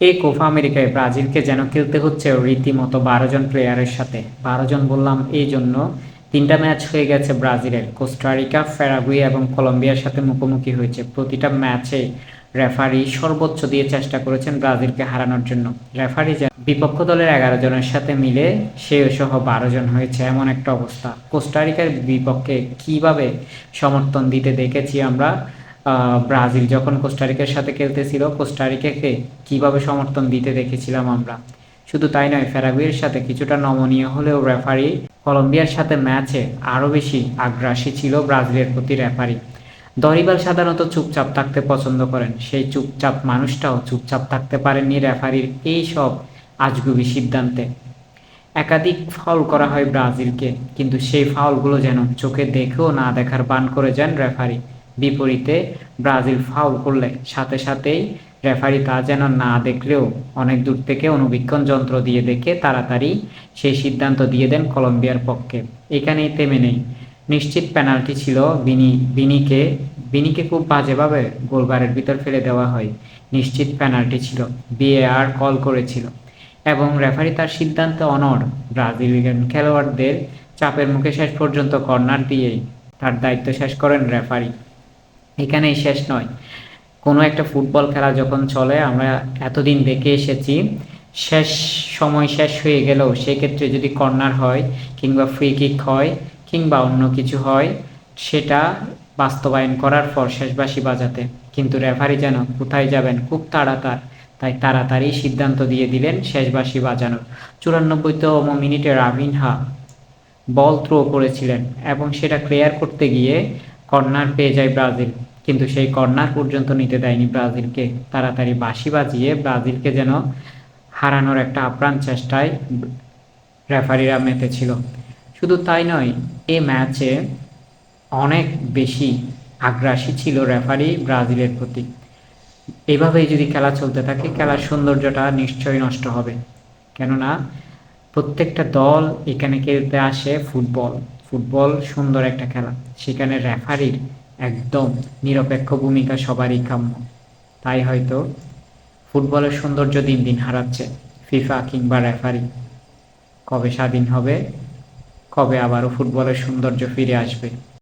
এই কোপা আমেরিকায় ব্রাজিলকে যেন খেলতে হচ্ছে রীতিমতো বারো জন প্লেয়ারের সাথে। বারো জন বললাম এই জন্য তিনটা ম্যাচ হয়ে গেছে ব্রাজিলের। কোস্টারিকা ফেরাগুয়ে এবং কলম্বিয়ার সাথে মুখোমুখি হয়েছে। প্রতিটা ম্যাচে রেফারি সর্বোচ্চ দিয়ে চেষ্টা করেছেন ব্রাজিলকে হারানোর জন্য। রেফারি বিপক্ষ দলের এগারো জনের সাথে মিলে সে সহ বারো জন হয়েছে এমন একটা অবস্থা। কোস্টারিকার বিপক্ষে কীভাবে সমর্থন দিতে দেখেছি আমরা ব্রাজিল যখন কোস্টারিকার সাথে খেলতেছিল কোস্টারিকাকে কীভাবে সমর্থন দিতে দেখেছিলাম আমরা। শুধু তাই নয়, ফেরাগুয়ের সাথে কিছুটা নমনীয় হলেও রেফারি কলম্বিয়ার সাথে ম্যাচে আরও বেশি আগ্রাসী ছিল ব্রাজিলের প্রতি রেফারি। দরিবাল সাধারণত চুপচাপ থাকতে পছন্দ করেন। সেই চুপচাপ মানুষটাও চুপচাপ থাকতে পারেননি রেফারির এই সব আজগুবি সিদ্ধান্তে। একাধিক ফাউল করা হয় ব্রাজিলকে, কিন্তু সেই ফাউলগুলো যেন চোখে দেখেও না দেখার বান করে যান রেফারি। বিপরীতে ব্রাজিল ফাউল করলে সাথে সাথেই রেফারি তা যেন না দেখলেও অনেক দূর থেকে অনুবীক্ষণ যন্ত্র দিয়ে দেখে তাড়াতাড়ি সেই সিদ্ধান্ত দিয়ে দেন কলম্বিয়ার পক্ষে। এখানেই থেমে নেই। নিশ্চিত পেনাল্টি ছিল বিনি, বিনিকে বিনিকে খুব বাজেভাবে গোলবারের ভিতর ফেলে দেওয়া হয়। নিশ্চিত পেনাল্টি ছিল। বিএআর কল করেছিল। এবং রেফারি তার সিদ্ধান্তে অনড়। ব্রাজিলিয়ান খেলোয়াড়দের চাপের মুখে শেষ পর্যন্ত কর্নার দিয়েই তার দায়িত্ব শেষ করেন রেফারি। এখানেই শেষ নয়। কোনো একটা ফুটবল খেলা যখন চলে, আমরা এতদিন দেখে এসেছি, শেষ সময় শেষ হয়ে গেলেও সেক্ষেত্রে যদি কর্নার হয় কিংবা ফ্রি কিক হয় কিংবা অন্য কিছু হয়, সেটা বাস্তবায়ন করার পর শেষবাসী বাজাতে। কিন্তু রেফারি যেন কোথায় যাবেন, খুব তাড়াতাড়ি, তাই তাড়াতাড়ি সিদ্ধান্ত দিয়ে দিলেন শেষবাসী বাজানোর। চুরানব্বইতম মিনিটে রাভিনহা বল থ্রো করেছিলেন এবং সেটা ক্লিয়ার করতে গিয়ে কর্নার পেয়ে যায় ব্রাজিল। কিন্তু সেই কর্নার পর্যন্ত নিতে দেয়নি ব্রাজিলকে। তাড়াতাড়ি বাঁশি বাজিয়ে ব্রাজিলকে যেন হারানোর একটা আপ্রাণ চেষ্টায় রেফারিরা মেতেছিল। শুধু তাই নয়, এ ম্যাচে অনেক বেশি আগ্রাসী ছিল রেফারি ব্রাজিলের প্রতি। এভাবেই যদি খেলা চলতে থাকে, খেলার সৌন্দর্যটা নিশ্চয়ই নষ্ট হবে। কেননা, প্রত্যেকটা দল এখানে খেলতে আসে ফুটবল। ফুটবল সুন্দর একটা খেলা। সেখানে রেফারির একদম নিরপেক্ষ ভূমিকা সবারই কাম্য। তাই হয়তো ফুটবলের সৌন্দর্য দিন দিন হারাচ্ছে ফিফা কিংবা রেফারি কবে স্বাধীন হবে, কবে আবারও ফুটবলের সৌন্দর্য ফিরে আসবে?